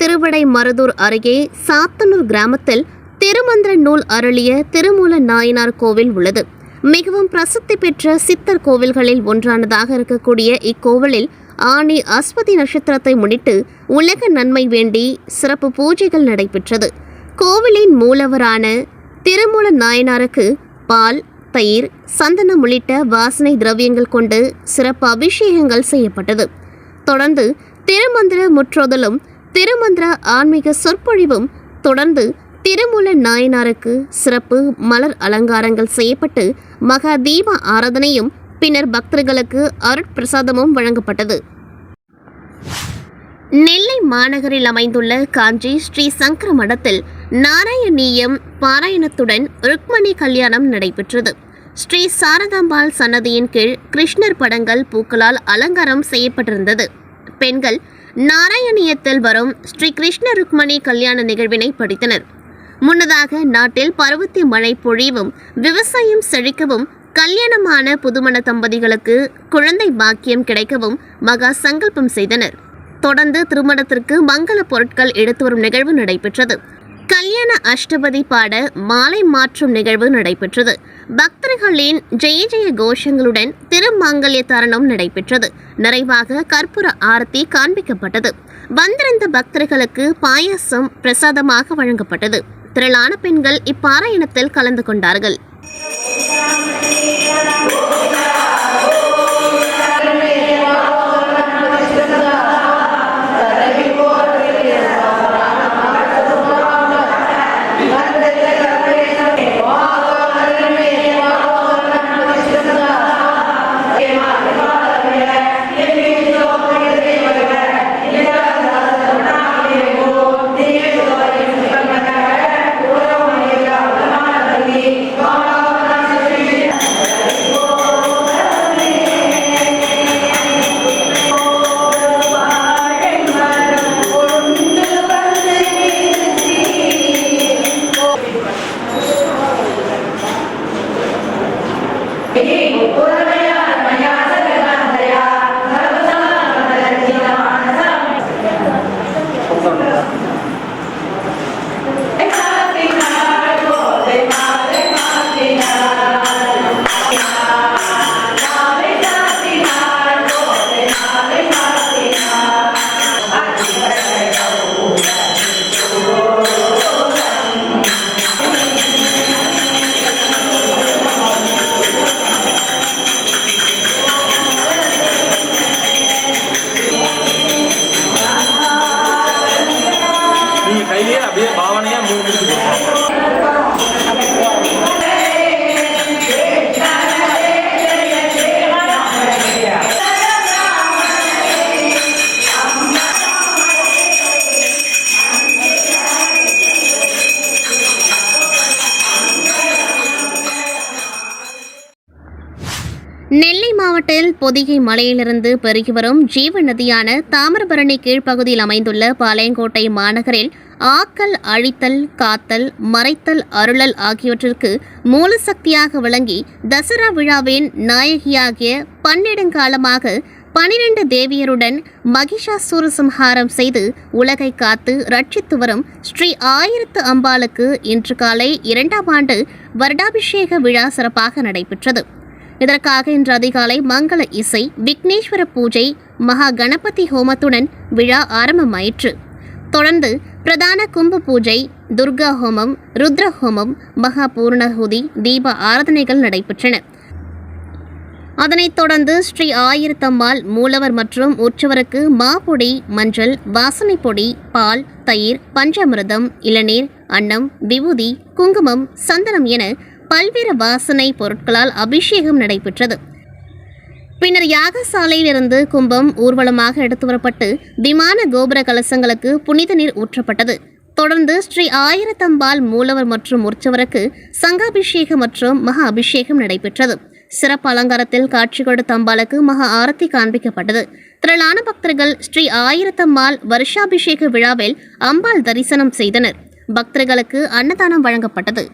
திருவிடை மருதூர் அருகே சாத்தனூர் கிராமத்தில் திருமந்திர நூல் அருளிய திருமூல நாயனார் கோவில் உள்ளது. மிகவும் பிரசித்தி பெற்ற சித்தர் கோவில்களில் ஒன்றானதாக இருக்கக்கூடிய இக்கோவிலில் ஆணி அஸ்வதி நட்சத்திரத்தை முன்னிட்டு உலக நன்மை வேண்டி சிறப்பு பூஜைகள் நடைபெற்றது. கோவிலின் மூலவரான திருமூல நாயனாருக்கு பால் தயிர் சந்தனம் உள்ளிட்ட வாசனை திரவியங்கள் கொண்டு சிறப்பு அபிஷேகங்கள் செய்யப்பட்டது. தொடர்ந்து திருமந்திர முற்றோதலும் திருமந்திர ஆன்மீக சொற்பொழிவும் தொடர்ந்து திருமூல நாயனாருக்கு சிறப்பு மலர் அலங்காரங்கள் செய்யப்பட்டு மகா தீப ஆராதனையும் பின்னர் பக்தர்களுக்கு அருட்பிரசாதமும் வழங்கப்பட்டது. நெல்லை மாநகரில் அமைந்துள்ள காஞ்சி ஸ்ரீ சங்கர மடத்தில் நாராயணீயம் பாராயணத்துடன் ருக்மணி கல்யாணம் நடைபெற்றது. ஸ்ரீ சாரதாம்பாள் சன்னதியின் கீழ் கிருஷ்ணர் படங்கள் பூக்களால் அலங்காரம் செய்யப்பட்டிருந்தது. பெண்கள் நாராயணியத்தில் வரும் ஸ்ரீ கிருஷ்ண ருக்மணி கல்யாண நிகழ்வினை படித்தனர். முன்னதாக நாட்டில் பருவத்தி மழை பொழிவும் விவசாயம் செழிக்கவும் கல்யாணமான புதுமண தம்பதிகளுக்கு குழந்தை பாக்கியம் கிடைக்கவும் மகா சங்கல்பம் செய்தனர். தொடர்ந்து திருமணத்திற்கு மங்கள பொருட்கள் எடுத்து வரும் நிகழ்வு நடைபெற்றது. கல்யாண அஷ்டபதி பாட மாலை மாற்றும் நிகழ்வு நடைபெற்றது. பக்தர்களின் ஜெய ஜெய கோஷங்களுடன் திருமாங்கல்ய தருணம் நடைபெற்றது. நிறைவாக கற்பூர ஆரத்தி காண்பிக்கப்பட்டது. வந்திருந்த பக்தர்களுக்கு பாயாசம் பிரசாதமாக வழங்கப்பட்டது. திரளான பெண்கள் இப்பாராயணத்தில் கலந்து கொண்டார்கள். நெல்லை மாவட்டத்தில் பொதிகை மலையிலிருந்து பெருகி வரும் ஜீவ நதியான தாமிரபரணி கீழ்ப்பகுதியில் அமைந்துள்ள பாளையங்கோட்டை மாநகரில் ஆக்கல் அழித்தல் காத்தல் மறைத்தல் அருளல் ஆகியவற்றிற்கு மூலசக்தியாக விளங்கி தசரா விழாவின் நாயகியாகிய பன்னெடுங்காலமாக பனிரெண்டு தேவியருடன் மகிஷாசூர சம்ஹாரம் செய்து உலகை காத்து ரட்சித்து வரும் ஸ்ரீ ஆயிரத்து அம்பாளுக்கு இன்று காலை இரண்டாம் ஆண்டு வருடாபிஷேக விழா சிறப்பாக நடைபெற்றது. இதற்காக இன்று அதிகாலை மங்கள இசை விக்னேஸ்வர பூஜை மகா கணபதி ஹோமத்துடன் விழா ஆரம்பமாயிற்று. தொடர்ந்து பிரதான கும்ப பூஜை துர்கா ஹோமம் ருத்ர ஹோமம் மகா பூர்ணஹுதி தீப ஆராதனைகள் நடைபெற்றன. அதனைத் தொடர்ந்து ஸ்ரீ ஆயிரத்தம்மாள் மூலவர் மற்றும் உற்சவருக்கு மாப்பொடி மஞ்சள் வாசனை பொடி பால் தயிர் பஞ்சாமிரதம் இளநீர் அன்னம் விபூதி குங்குமம் சந்தனம் என பல்வேறு வாசனை பொருட்களால் அபிஷேகம் நடைபெற்றது. பின்னர் யாகசாலையிலிருந்து கும்பம் ஊர்வலமாக எடுத்து வரப்பட்டு விமான கோபுர கலசங்களுக்கு புனித நீர் ஊற்றப்பட்டது. தொடர்ந்து ஸ்ரீ ஆயிரத்தம்பாள் மூலவர் மற்றும் உற்சவருக்கு சங்காபிஷேகம் மற்றும் மகா அபிஷேகம் நடைபெற்றது. சிறப்பு அலங்காரத்தில் காட்சி கொடுத்த அம்பாளுக்கு மகா ஆரத்தி காண்பிக்கப்பட்டது. திரளான பக்தர்கள் ஸ்ரீ ஆயிரத்தம்மாள் வருஷாபிஷேக விழாவில் அம்பாள் தரிசனம் செய்தனர். பக்தர்களுக்கு அன்னதானம் வழங்கப்பட்டது.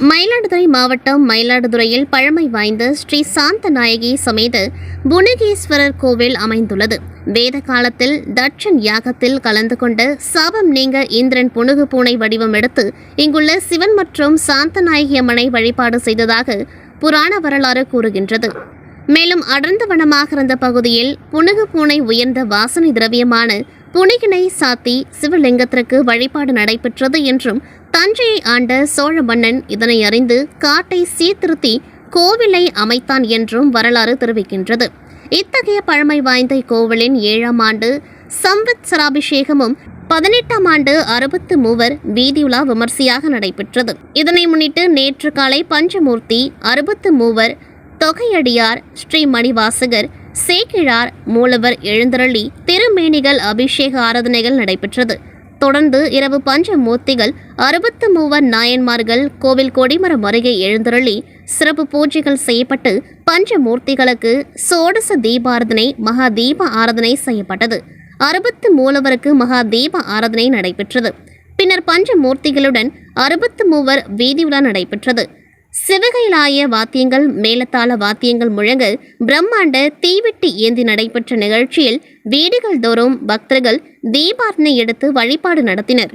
மயிலாடுதுறை மாவட்டம் மயிலாடுதுறையில் பழமை வாய்ந்த ஸ்ரீ சாந்த நாயகி சமேத புனகேஸ்வரர் கோவில் அமைந்துள்ளது. வேத காலத்தில் தட்சன் யாகத்தில் கலந்து கொண்ட சாபம் நீங்க இந்திரன் புனுகு பூனை வடிவம் எடுத்து இங்குள்ள சிவன் மற்றும் சாந்த நாயகி அம்மனை வழிபாடு செய்ததாக புராண வரலாறு கூறுகின்றது. மேலும் அடர்ந்த வனமாக இருந்த பகுதியில் புனுகு பூனை உயர்ந்த வாசனை திரவியமான புனிகினை சாத்தி சிவலிங்கத்திற்கு வழிபாடு நடைபெற்றது என்றும் தஞ்சையை ஆண்ட சோழ மன்னன் இதனை அறிந்து காட்டை சீர்திருத்தி கோவிலை அமைத்தான் என்றும் வரலாறு தெரிவிக்கின்றது. இத்தகைய பழமை வாய்ந்த இக்கோவிலின் ஏழாம் ஆண்டு சம்வத்சராபிஷேகமும் பதினெட்டாம் ஆண்டு அறுபத்து மூவர் வீதியுலா விமர்சையாக நடைபெற்றது. இதனை முன்னிட்டு நேற்று காலை பஞ்சமூர்த்தி அறுபத்து மூவர் தொகையடியார் ஸ்ரீ மணிவாசகர் சேக்கிழார் மூலவர் எழுந்தருளி திருமேனிகள் அபிஷேக ஆராதனைகள் நடைபெற்றது. தொடர்ந்து இரவு பஞ்சமூர்த்திகள் அறுபத்து மூவர் நாயன்மார்கள் கோவில் கொடிமரம் அருகே எழுந்தருளி சிறப்பு பூஜைகள் செய்யப்பட்டு பஞ்சமூர்த்திகளுக்கு சோடச தீபாரதனை மகா தீப ஆராதனை செய்யப்பட்டது. அறுபத்து மூலவருக்கு மகா தீப ஆராதனை நடைபெற்றது. பின்னர் பஞ்சமூர்த்திகளுடன் அறுபத்து மூவர் வீதி உலா நடைபெற்றது. சிவகைலாய வாத்தியங்கள் மேலத்தாள வாத்தியங்கள் முழங்க பிரம்மாண்ட தீவெட்டி ஏந்தி நடைபெற்ற நிகழ்ச்சியில் வீடுகள் தோறும் பக்தர்கள் தீபார்த்தனை எடுத்து வழிபாடு நடத்தினர்.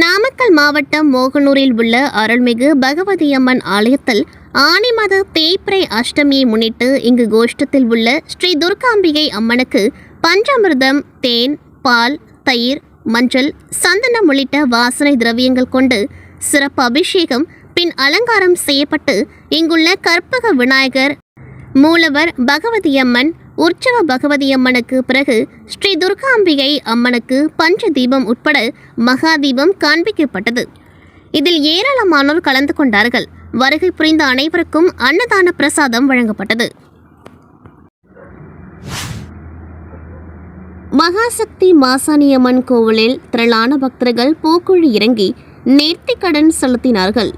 நாமக்கல் மாவட்டம் மோகனூரில் உள்ள அருள்மிகு பகவதி அம்மன் ஆலயத்தில் ஆனி மாத தேய்பிரை அஷ்டமியை முன்னிட்டு இங்கு கோஷ்டத்தில் உள்ள ஸ்ரீ துர்காம்பிகை அம்மனுக்கு பஞ்சாமிர்தம் தேன் பால் தயிர் மஞ்சள் சந்தனம் உள்ளிட்ட வாசனை திரவியங்கள் கொண்டு சிறப்பு அபிஷேகம் பின் அலங்காரம் செய்யப்பட்டு இங்குள்ள கற்பக விநாயகர் மூலவர் பகவதியம்மன் உற்சவ பகவதியம்மனுக்கு பிறகு ஸ்ரீ துர்காம்பிகை அம்மனுக்கு பஞ்ச தீபம் உட்பட மகா தீபம் காண்பிக்கப்பட்டது. இதில் ஏராளமானோர் கலந்து கொண்டார்கள். வருகை புரிந்த அனைவருக்கும் அன்னதான பிரசாதம் வழங்கப்பட்டது. மகாசக்தி மாசாணியம்மன் கோவிலில் திரளான பக்தர்கள் பூக்குழி இறங்கி நேர்த்திக்கடன் செலுத்தினார்கள்.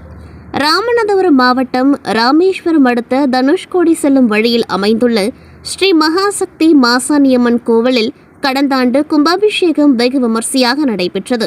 ராமநாதபுரம் மாவட்டம் ராமேஸ்வரம் அடுத்த தனுஷ்கோடி செல்லும் வழியில் அமைந்துள்ள ஸ்ரீ மகாசக்தி மாசாணியம்மன் கோவிலில் கடந்த ஆண்டு கும்பாபிஷேகம் வெகு விமர்சையாக நடைபெற்றது.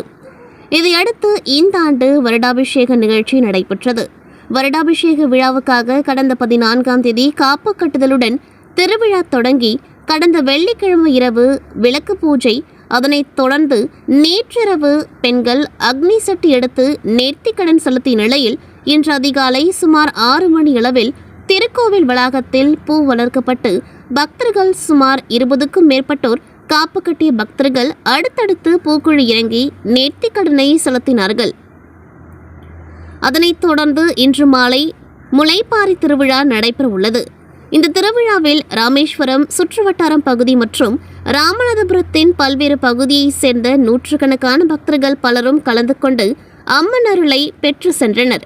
இதையடுத்து இந்த ஆண்டு வருடாபிஷேக நிகழ்ச்சி நடைபெற்றது. வருடாபிஷேக விழாவுக்காக கடந்த பதினான்காம் தேதி காப்பு கட்டுதலுடன் திருவிழா தொடங்கி கடந்த வெள்ளிக்கிழமை இரவு விளக்கு பூஜை அதனைத் தொடர்ந்து நேற்றிரவு பெண்கள் அக்னி சட்டி எடுத்து நேர்த்திக்கடன் செலுத்திய நிலையில் இன்று அதிகாலை சுமார் ஆறு மணி அளவில் திருக்கோவில் வளாகத்தில் பூ வளர்க்கப்பட்டு பக்தர்கள் சுமார் இருபதுக்கும் மேற்பட்டோர் காப்பு கட்டிய பக்தர்கள் அடுத்தடுத்து பூக்குழி இறங்கி நேர்த்திக்கடனை செலுத்தினார்கள். அதனைத் தொடர்ந்து இன்று மாலை முளைப்பாரி திருவிழா நடைபெற உள்ளது இந்த திருவிழாவில் ராமேஸ்வரம் சுற்றுவட்டாரம் பகுதி மற்றும் ராமநாதபுரத்தின் பல்வேறு பகுதியைச் சேர்ந்த நூற்றுக்கணக்கான பக்தர்கள் பலரும் கலந்து கொண்டு அம்மன் அருளை பெற்று சென்றனர்.